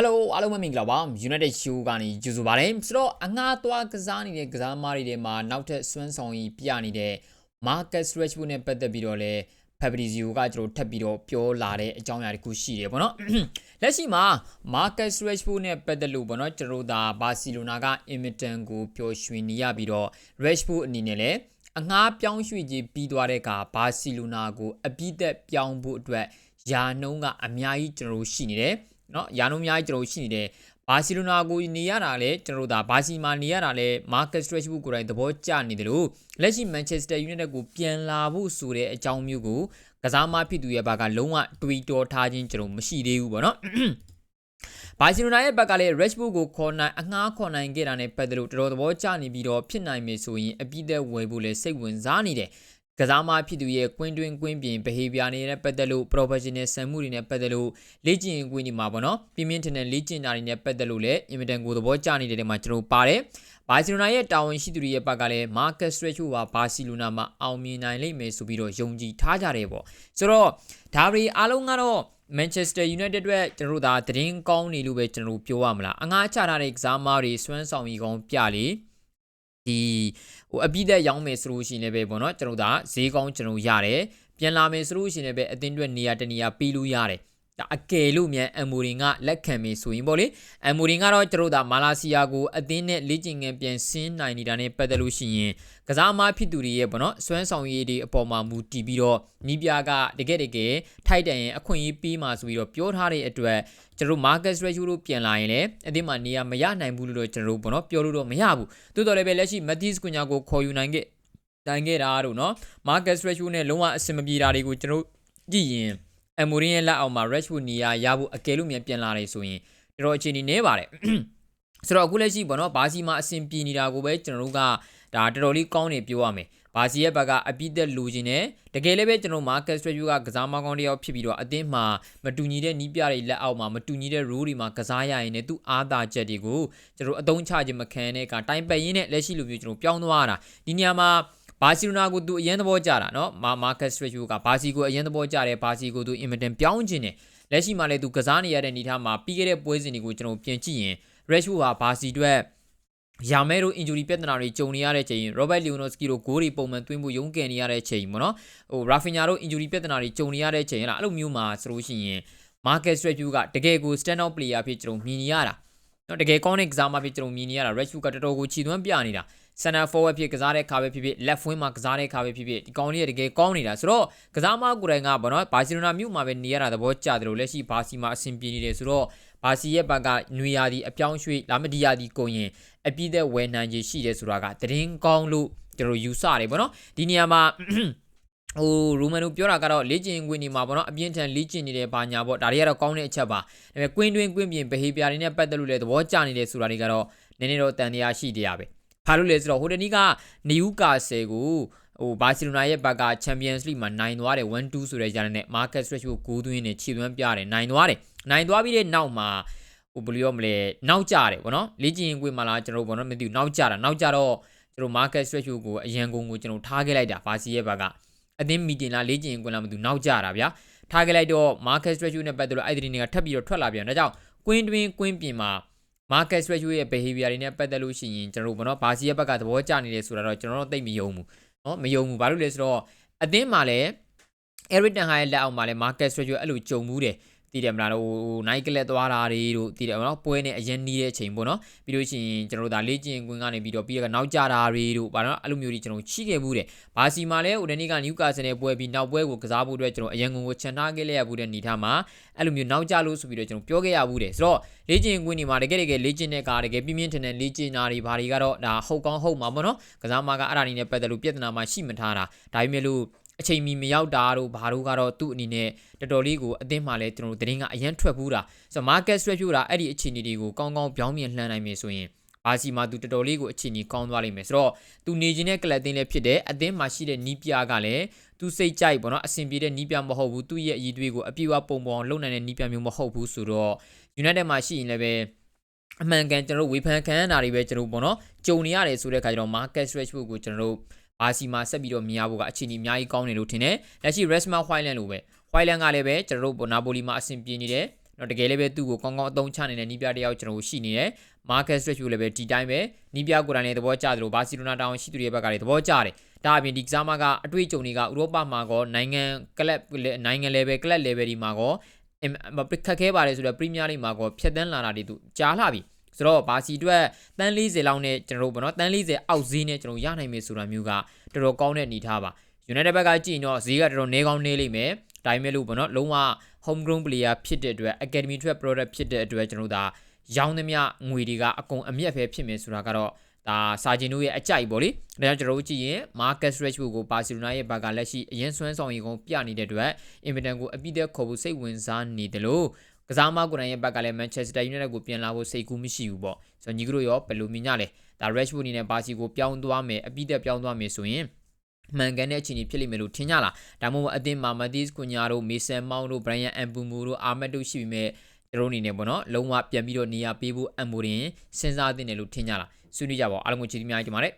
Hello အားလုံးပဲမင်္ဂလာပါ United Show ကနေကြိုဆိုပါရစေဆိုတော့အငှားသွားကစားနေတဲ့ကစားသမားတွေထဲမှာနောက်ထပ်စွမ်းဆောင်ရည်ပြနေတဲ့ Marcus Rashford နဲ့ပတ်သက်ပြီးတော့လဲ Fabrizio ကကျွန်တော်ထပ်ပြီးတော့ပြောလာတဲ့အကြောင်းအရာတစ်ခုရှိတယ်ပေါ့နော်လက်ရှိမှာ Marcus Rashford နဲ့ပတ်သက်လို့ပေါ့နော်ကျွန်တော်ဒါဘာစီလိုနာက Everton ကိုပျော်ရွှင်နေရပြီးတော့ Rashford အနေနဲ့လည်းအငှားပြောင်းရွှေ့ခြင်းပြီးသွားတဲ့အခါဘာစီလိုနာကိုအပြည့်သက်ပြောင်းဖို့အတွက်ယာနှုံးကအများကြီးကျွန်တော်ရှိနေတယ် เนาะယာနှုံးအများကြီးကျွန်တော်ရှိနေတယ်ဘာစီလိုနာကိုနေရတာလဲကျွန်တော်တို့ဒါဘာစီမှာနေရတာလဲမာကတ်စထရက်ချ်ဘူးကိုယ်တိုင်သဘောကျနေတယ်လို့လက်ရှိမန်ချက်စတာယူနိုက်တက်ကိုပြန်လာဖို့ဆိုတဲ့အကြောင်းမျိုးကိုကစားမဖြစ်သူရဲ့ဘာကလုံးဝတွေးတောထားခြင်းကျွန်တော်မရှိသေးဘူးပေါ့နော်ဘာစီလိုနာရဲ့ဘက်ကလည်း Rashford ကိုခေါ်နိုင်အငှားခေါ်နိုင်ခဲ့တာနဲ့ပတ်သက်လို့တော်တော်သဘောကျနေပြီးတော့ဖြစ်နိုင်မယ်ဆိုရင်အပြည့်သက်ဝယ်ဖို့လည်းစိတ်ဝင်စားနေတယ် ကစားမဖြစ်သူရဲ့ကွင်းတွင်းကွင်းပြင် behavior တွေနဲ့ပတ်သက်လို့ professional ဆန်မှုတွေနဲ့ပတ်သက်လို့လေ့ကျင့်ကွင်းဒီမှာပေါ့နော်ပြင်းပြင်းထန်ထန်လေ့ကျင့်တာတွေနဲ့ပတ်သက်လို့လည်းအင်မတန်ကိုသဘောကျနေတဲ့နေရာမှာကျွန်တော်ပါတယ်ဘာစီလိုနာရဲ့တာဝန်ရှိသူတွေရဲ့ဘက်ကလည်း Marcus Rashford ကဘာစီလိုနာမှာအောင်မြင်နိုင်လိမ့်မယ်ဆိုပြီးတော့ယုံကြည်ထားကြတယ်ပေါ့ဆိုတော့ဒါရီအားလုံးကတော့ Manchester United အတွက်ကျွန်တော်တို့ဒါသတင်းကောင်းနေလို့ပဲကျွန်တော်တို့ပြောရမလားအငှားချထားတဲ့ကစားမားတွေစွမ်းဆောင်ရည်ကောင်းပြလေ ဒီဟိုအပိသက်ရောင်းမယ်ဆိုလို့ရှိရင်လည်းပဲပေါ့နော်ကျွန်တော်ဒါဈေးကောင်းကျွန်တော်ရတယ်ပြန်လာမယ်ဆိုလို့ရှိရင်လည်းပဲအသင်းအတွက်နေရာတနေရာပေးလို့ရတယ် ဒါအကယ်လို့မြန်အမ်မိုရင်ကလက်ခံမယ်ဆိုရင်ပေါ့လေအမ်မိုရင်ကတော့ကျွန်တော်ဒါမာလာစီယာကိုအသင်းနဲ့လေ့ကျင့်ငန်းပြန်ဆင်းနိုင်နေတာနဲ့ပတ်သက်လို့ရှိရင်ကစားမဖြစ်သူတွေရဲ့ပေါ့နော်စွမ်းဆောင်ရည်တွေအပေါ်မှာမူတည်ပြီးတော့နီးပြကတကယ်တကယ်ထိုက်တန်ရင်အခွင့်အရေးပေးမှာဆိုပြီးတော့ပြောထားတဲ့အတွက်ကျွန်တော် Marcus Rashford တို့ပြန်လာရင်လည်းအသင်းမှာနေရာမရနိုင်ဘူးလို့တော့ကျွန်တော်ပေါ့နော်ပြောလို့တော့မရဘူးတိုးတော်လည်းပဲလက်ရှိ Matheus Cunha ကိုခေါ်ယူနိုင်ခဲ့နိုင်ခဲ့တာတို့နော် Marcus Rashford နဲ့လုံးဝအဆင်မပြေတာတွေကိုကျွန်တော်ကြည့်ရင် အမိုရင်ရဲ့လက်အောက်မှာ Rashford နေရာရဖို့အကယ်လို့မြန်ပြန်လာတယ်ဆိုရင်တော်တော်အခြေအနေနည်းပါတယ်ဆိုတော့အခုလက်ရှိပေါ့နော်ဘာစီမှာအဆင်ပြေနေတာကိုပဲကျွန်တော်တို့ကဒါတော်တော်လေးကောင်းနေပြောရမယ်ဘာစီရဲ့ဘက်ကအပြည့်သက်လူချင်းနဲ့တကယ်လည်းပဲကျွန်တော်မာကတ်စထရီကကစားမကောင်းတယောက်ဖြစ်ပြီးတော့အသင်းမှာမတူညီတဲ့နီးပြတွေလက်အောက်မှာမတူညီတဲ့ rule တွေမှာကစားရရင်လည်းသူ့အားသာချက်တွေကိုကျွန်တော်အသုံးချခြင်းမခံတဲ့ကတိုင်ပတ်ရင်းနဲ့လက်ရှိလိုမျိုးကျွန်တော်ပြောင်းသွားတာဒီနေရာမှာ ဘာစီလိုနာကိုသူအရင်သဘောကျတာနော်မာမာကက်စထရစ်ယူကဘာစီကိုအရင်သဘောကျတယ်ဘာစီကိုသူအင်မတန်ပြောင်းချင်တယ်လက်ရှိမှာလည်းသူကစားနေရတဲ့အနေအထားမှာပြီးခဲ့တဲ့ပွဲစဉ်တွေကိုကျွန်တော်ပြင်ကြည့်ရင် Rashford ဟာဘာစီအတွက်ရာမဲတို့ injury ပြဿနာတွေကြုံနေရတဲ့ချိန် Robert Lewandowski တို့ဂိုးတွေပုံမှန်သွင်းဖို့ရုန်းကန်နေရတဲ့ချိန်ပေါ့နော်ဟို Rafinha တို့ injury ပြဿနာတွေကြုံနေရတဲ့ချိန်ဟဲ့လားအဲ့လိုမျိုးမှာဆိုလို့ရှိရင် Marcus Rashford ကတကယ်ကို stand out player ဖြစ်ကျွန်တော်မြင်နေရတာနော်တကယ်ကောင်းတဲ့ကစားမဖြစ်ကျွန်တော်မြင်နေရတာ Rashford ကတော်တော်ကိုခြေသွမ်းပြနေတာ center forward ဖြစ်ကစားတဲ့ခါပဲဖြစ်ဖြစ် left wing မှာကစားတဲ့ခါပဲဖြစ်ဖြစ်ဒီကောင်လေးကတကယ်ကောင်းနေတာဆိုတော့ကစားမကိုယ်တိုင်ကဘောနော်ဘာစီလိုနာမြို့မှာပဲနေရတာသဘောကျတယ်လို့လက်ရှိဘာစီမှာအဆင်ပြေနေတယ်ဆိုတော့ဘာစီရဲ့ဘက်ကနွေရာသီအပြောင်းရွှေ့လာမဒီယာဒီကုန်ရင်အပြည့်သက်ဝယ်နိုင်ခြင်းရှိတယ်ဆိုတာကသတင်းကောင်းလို့ကျွန်တော်ယူဆတယ်ပေါ့နော်ဒီနေရာမှာဟိုရူမန်တို့ပြောတာကတော့လေ့ကျင့်ခွင့်နေမှာပေါ့နော်အပြင်းထန်လေ့ကျင့်နေတယ်ဘာညာပေါ့ဒါတွေကတော့ကောင်းတဲ့အချက်ပါဒါပေမဲ့ကွင်းတွင်းကွင်းပြင် behavior တွေနဲ့ပတ်သက်လို့လည်းသဘောကျနေတယ်ဆိုတာတွေကတော့နည်းနည်းတော့တန်တရားရှိတရားပဲ ဘာလို့လဲဆိုတော့ဟိုတနီးကနယူကာဆယ်ကိုဟိုဘာစီလိုနာရဲ့ဘက်ကချန်ပီယံစ်လိမှာနိုင်သွားတယ်1-2ဆိုတဲ့ကြားနဲ့မာကတ်စထရက်ကိုဂိုးသွင်းနေခြေသွင်းပြတယ်နိုင်သွားတယ်နိုင်သွားပြီးတဲ့နောက်မှာဟိုဘယ်လိုရောမလဲနောက်ကျတယ်ဗောနော်လေ့ကျင့်ခွင့်မှာလားကျွန်တော်ဗောနော်မသိဘူးနောက်ကျတာနောက်ကျတော့ကျွန်တော်မာကတ်စထရက်ကိုအရန်ကုန်ကိုကျွန်တော်ထားခဲ့လိုက်တာဘာစီရဲ့ဘက်ကအသင်းမီတင်လားလေ့ကျင့်ခွင့်လားမသိဘူးနောက်ကျတာဗျာထားခဲ့လိုက်တော့မာကတ်စထရက်နဲ့ပတ်သက်လို့အဲ့ဒီနေကထပ်ပြီးတော့ထွက်လာပြန်ဒါကြောင့်ကွင်းတွင်းကွင်းပြင်မှာ market strategy ရဲ့ behavior တွေနဲ့ပတ်သက်လို့ရှိရင်ကျွန်တော်တို့ဘောနော်ဘာစီရဲ့ဘက်ကသဘောကျနေတယ်ဆိုတာတော့ကျွန်တော်တို့သိမယုံဘူးเนาะမယုံဘူးဘာလို့လဲဆိုတော့အသင်းမှာလည်း Eric Ten Hag ရဲ့လက်အောက်မှာလည်း market strategy အဲ့လိုကြုံမှုတယ် တည်တယ်မလားဟိုနိုင်ကလက်သွားတာတွေတို့တည်တယ်နော်ပွဲနဲ့အရင်နီးတဲ့အချိန်ပေါ့နော်ပြီးလို့ရှိရင်ကျွန်တော်တို့ဒါလေ့ကျင့်ကွင်းကနေပြီးတော့ပြီးတော့နောက်ကြတာတွေတို့ဘာလို့အဲ့လိုမျိုးတွေကျွန်တော်ချိခဲ့ဘူးတယ်ဘာစီမှာလဲဟိုတနေ့ကနယူကာဆယ်နဲ့ပွဲပြီးနောက်ပွဲကိုကစားဖို့အတွက်ကျွန်တော်အရင်ကုန်ကိုချန်ထားခဲ့လိုက်ရဘူးတဲ့အနေထားမှာအဲ့လိုမျိုးနောက်ကြလို့ဆိုပြီးတော့ကျွန်တော်ပြောခဲ့ရဘူးတယ်ဆိုတော့လေ့ကျင့်ကွင်းဒီမှာတကယ်တကယ်လေ့ကျင့်တဲ့ကားတကယ်ပြင်းပြင်းထန်ထန်လေ့ကျင့်တာတွေဘာတွေကတော့ဒါဟုတ်ကောင်းဟုတ်မှာပေါ့နော်ကစားမကအဲ့ဒါနေနဲ့ပတ်သက်လို့ပြဿနာမှရှိမထားတာဒါပေမဲ့လို့ အချိန်မီမရောက်တာတို့ဘာတို့ကတော့သူ့အနေနဲ့တော်တော်လေးကိုအသင်းမှလည်းကျွန်တော်တို့သတင်းကအရန်ထွက်ဘူးတာဆိုတော့ market strategy တာအဲ့ဒီအခြေအနေတွေကိုကောင်းကောင်းပြောင်းပြန်လှမ်းနိုင်မယ်ဆိုရင်ဘာစီမှာသူတော်တော်လေးကိုအခြေအနေကောင်းသွားလိမ့်မယ်ဆိုတော့သူနေခြင်းတဲ့ကလပ်အသင်းလည်းဖြစ်တယ်အသင်းမှာရှိတဲ့နီးပြကလည်းသူစိတ်ကြိုက်ပေါ့နော်အဆင်ပြေတဲ့နီးပြမဟုတ်ဘူးသူ့ရဲ့အည်သွေးကိုအပြည့်အဝပုံပုံလုပ်နိုင်တဲ့နီးပြမျိုးမဟုတ်ဘူးဆိုတော့ United မှာရှိရင်လည်းပဲအမှန်ကန်ကျွန်တော်တို့ဝေဖန်ခံရတာတွေပဲကျွန်တော်တို့ပေါ့နော်ကြုံနေရတယ်ဆိုတဲ့အခါကျတော့ market strategy ကိုကျွန်တော်တို့ ဘာစီမှာဆက်ပြီးတော့မြင်ရဖို့ကအခြေအနေအများကြီးကောင်းနေလို့ထင်တယ်လက်ရှိ Resma Highland လိုပဲ Highland ကလည်းပဲကျွန်တော်တို့နာပိုလီမှာအဆင်ပြေနေတယ်နော်တကယ်လည်းပဲသူ့ကိုကောင်းကောင်းအသုံးချနေတဲ့နီးပြတစ်ယောက်ကျွန်တော်တို့ရှိနေတယ် Marcus Rashford လည်းပဲဒီတိုင်းပဲနီးပြကိုယ်တိုင်လည်းသဘောကျတယ်လို့ဘာစီလိုနာတောင်ရှိသူတွေရဲ့ဘက်ကလည်းသဘောကျတယ်ဒါအပြင်ဒီကစားမကအတွေ့အကြုံတွေကဥရောပမှာကောနိုင်ငံကလပ်နိုင်ငံ level ကလပ် level ဒီမှာကောအင်မခက်ခဲပါတယ်ဆိုတော့ Premier League မှာကောဖြတ်တန်းလာတာတွေသူကြားလာပြီ ဆိုတော့ဘာစီအတွက်တန်း40လောက်နဲ့ကျွန်တော်တို့ဗောနော်တန်း40အောက်ဈေးနဲ့ကျွန်တော်ရနိုင်မယ်ဆိုတာမျိုးကတော်တော်ကောင်းတဲ့အနေထားပါ United ဘက်ကကြည့်ရင်တော့ဈေးကတော်တော်နေကောင်းနေလိမ့်မယ်ဒါပေမဲ့လို့ဗောနော်လုံးဝ home grown player ဖြစ်တဲ့အတွက် academy ထွက် product ဖြစ်တဲ့အတွက်ကျွန်တော်တို့ဒါရောင်းသမျှငွေတွေကအကုန်အမျက်ပဲဖြစ်မယ်ဆိုတာကတော့ဒါစာဂျင်တို့ရဲ့အကြိုက်ပေါ့လေဒါကြောင့်ကျွန်တော်တို့ကြည့်ရင် Marcus Rashford ကို Barcelona ရဲ့ဘက်ကလက်ရှိအရင်ဆွမ်းဆောင်ရင်ကုန်ပြနေတဲ့အတွက်အင်မတန်ကိုအပိသက်ခေါ်ဖို့စိတ်ဝင်စားနေတယ်လို့ ကစားမကိုယ်တိုင်ရဲ့ဘက်ကလည်း Manchester United ကိုပြန်လာဖို့စိတ်ကူးမရှိဘူးပေါ့ဆိုတော့ညီကတို့ရောဘယ်လိုမြင်ကြလဲဒါ Rashford အနေနဲ့ဘာစီကိုပြောင်းသွားမယ်အပိသက်ပြောင်းသွားမယ်ဆိုရင်မှန်ကန်တဲ့အခြေအနေဖြစ်လိမ့်မယ်လို့ထင်ကြလားဒါမှမဟုတ်အသင်းမှာမတီးစ်ကွန်ညာတို့မေဆန်မောင်တို့ဘရိုင်ယန်အမ်ပူမူတို့အာမတ်တို့ရှိပြီးမဲ့တို့အနေနဲ့ပေါ့နော်လုံးဝပြန်ပြီးတော့နေရာပေးဖို့အမ်မိုရင်စဉ်းစားသင့်တယ်လို့ထင်ကြလားဆွေးနွေးကြပါဦးအားလုံးကိုချီးမြှောက်ကြပါမယ်